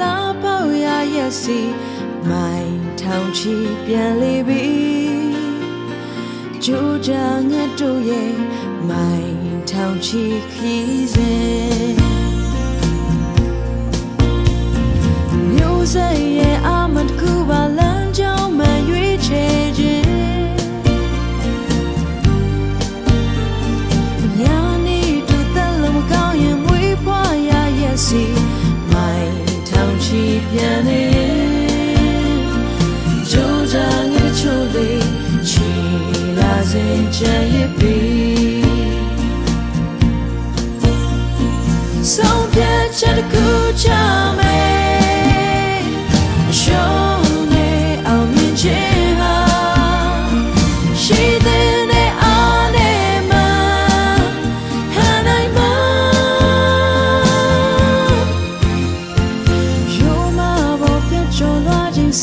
တာပေါရရက်စီမိုင်ထောင်ချီပြန်လေပြီဂျူဂျာငတ်တို့ရဲ့မိုင်ထောင်ချီခီးစဉ် ချီပြန်နေကြိုးစားနေချိုးလေးချီလာစဉ်ချင်ရပြီဆုံးဖြတ်ချက်တစ်ခုချမယ်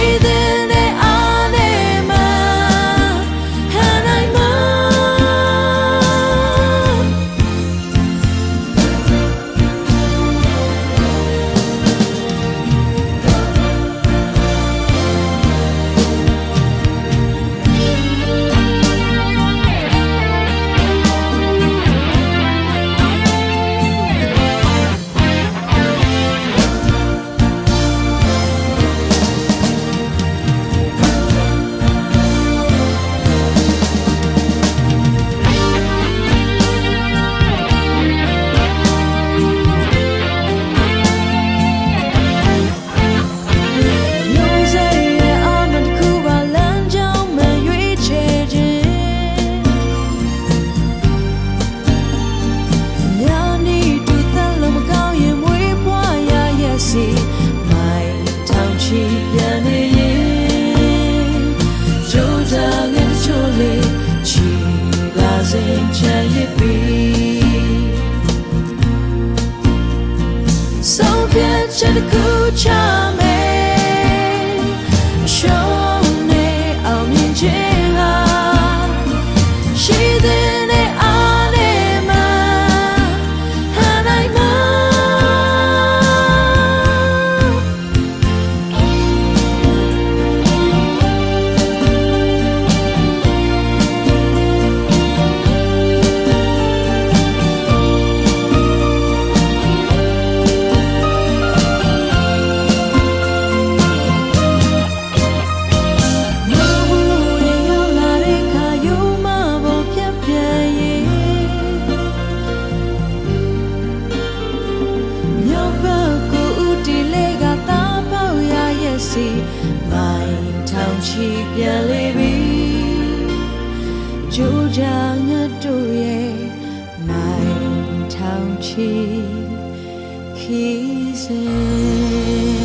breathing 变成了哭腔。chi khi rơi